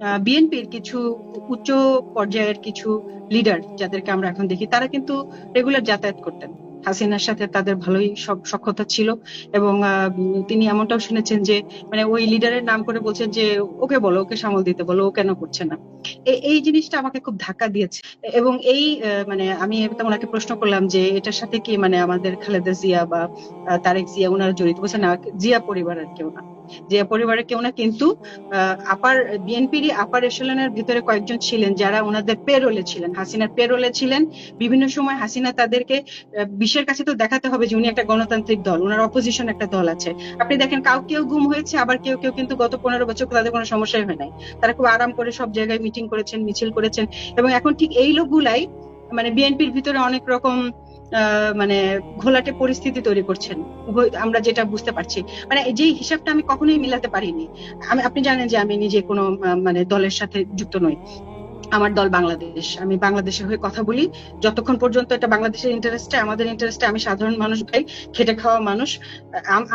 বিএনপির কিছু উচ্চ পর্যায়ের কিছু লিডার যাদেরকে আমরা এখন দেখি, তারা কিন্তু রেগুলার যাতায়াত করতেন। হাসিনার সাথে তাদের ভালোই সক্ষতা ছিল এবং তিনি এমনটাও শুনেছেন যে মানে ওই লিডারের নাম করে বলছেন যে, ওকে বলো, ওকে সামল দিতে বলো, ও কেন করছে না? এই জিনিসটা আমাকে খুব ধাক্কা দিয়েছে। এবং এই মানে আমি ওনাকে প্রশ্ন করলাম যে, এটার সাথে কি মানে আমাদের খালেদা জিয়া বা তারেক জিয়া ওনারা জড়িত? বলছে, না, জিয়া পরিবার আর কেউ না। জিয়া পরিবারের কেউ না কিন্তু আপার বিএনপিরই আপার এশালনের ভিতরে কয়েকজন ছিলেন যারা ওনাদের পেরোলে ছিলেন, হাসিনার পেরোলে ছিলেন। বিভিন্ন সময় হাসিনা তাদেরকে বিশ্বের কাছে তো দেখাতে হবে যে উনি একটা গণতান্ত্রিক দল, ওনার অপোজিশন একটা দল আছে। আপনি দেখেন, কাউ কেউ গুম হয়েছে, আবার কেউ কেউ কিন্তু গত পনেরো বছর তাদের কোনো সমস্যাই হয় নাই। তারা খুব আরাম করে সব জায়গায় মিটিং করেছেন, মিছিল করেছেন। এবং এখন ঠিক এই লোকগুলাই মানে বিএনপির ভিতরে অনেক রকম মানে ঘোলাটে পরিস্থিতি তৈরি করছেন। আমরা যেটা বুঝতে পারছি। মানে যে হিসাবটা আমি কখনোই মিলাতে পারিনি। আপনি জানেন যে আমি নিজে কোনো মানে দলের সাথে যুক্ত নই। আমার দল বাংলাদেশ। আমি বাংলাদেশের হয়ে কথা বলি। যতক্ষণ পর্যন্ত এটা বাংলাদেশের ইন্টারেস্টে আমাদের ইন্টারেস্টে আমি সাধারণ মানুষ ভাই, খেটে খাওয়া মানুষ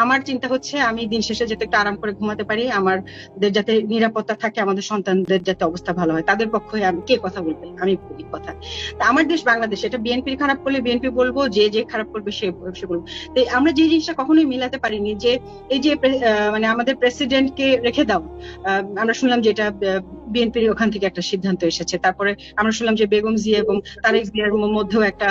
আমার চিন্তা হচ্ছে আমি দিন শেষে যাতে একটু আরাম করে ঘুমাতে পারি আমাদের যাতে নিরাপত্তা থাকে, আমাদের সন্তানদের যাতে অবস্থা ভালো হয়। তাদের পক্ষে আমি, কে কথা বলবে আমি বলি কথা। তা আমার দেশ বাংলাদেশ, এটা বিএনপির খারাপ করলে বিএনপি বলব, যে যে খারাপ করবে সে সে বলব। তো আমরা যে জিনিসটা কখনোই মিলাতে পারিনি, যে এই যে মানে আমাদের প্রেসিডেন্টকে রেখে দাও আমরা শুনলাম যে এটা বিএনপির ওখান থেকে একটা সিদ্ধান্ত এসেছে। তারপরে আমরা শুনলাম যে বেগম জিয়া এবং তারেক জিয়ার মধ্যেও একটা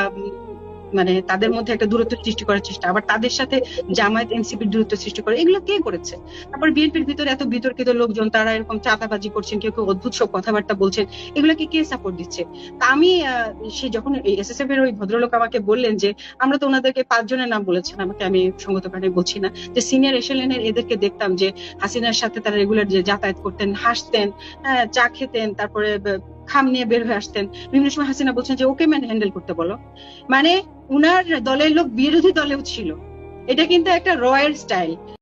মানে তাদের মধ্যে একটা দূরত্ব সৃষ্টি করার চেষ্টা আবার তাদের সাথে জামায়াত এনসিপির দূরত্ব সৃষ্টি করে এগুলো কে করেছে? তারপর বিএনপির ভিতরে এত বিতর্কিত লোকজন তারা এরকম চাঁদাবাজি করছেন কেউ কেউ অদ্ভুত সব কথাবার্তা বলছেন এগুলোকে কে সাপোর্ট দিচ্ছে? তা আমি সে যখন এসএসএফ এর ওই ভদ্রলোক আমাকে বললেন যে আমরা তো ওনাদেরকে পাঁচজনের নাম বলেছেন আমাকে আমি সঙ্গত কারণে বলছি না। যে সিনিয়র এসএলএন এর এদেরকে দেখতাম যে হাসিনার সাথে তারা রেগুলার যে যাতায়াত করতেন হাসতেন হ্যাঁ, চা খেতেন তারপরে খাম নিয়ে বের হয়ে আসতেন। বিভিন্ন সময় হাসিনা বলছেন যে, ওকে ম্যান হ্যান্ডেল করতে বলো। মানে উনার দলের লোক বিরোধী দলেও ছিল। এটা কিন্তু একটা রয়ের স্টাইল।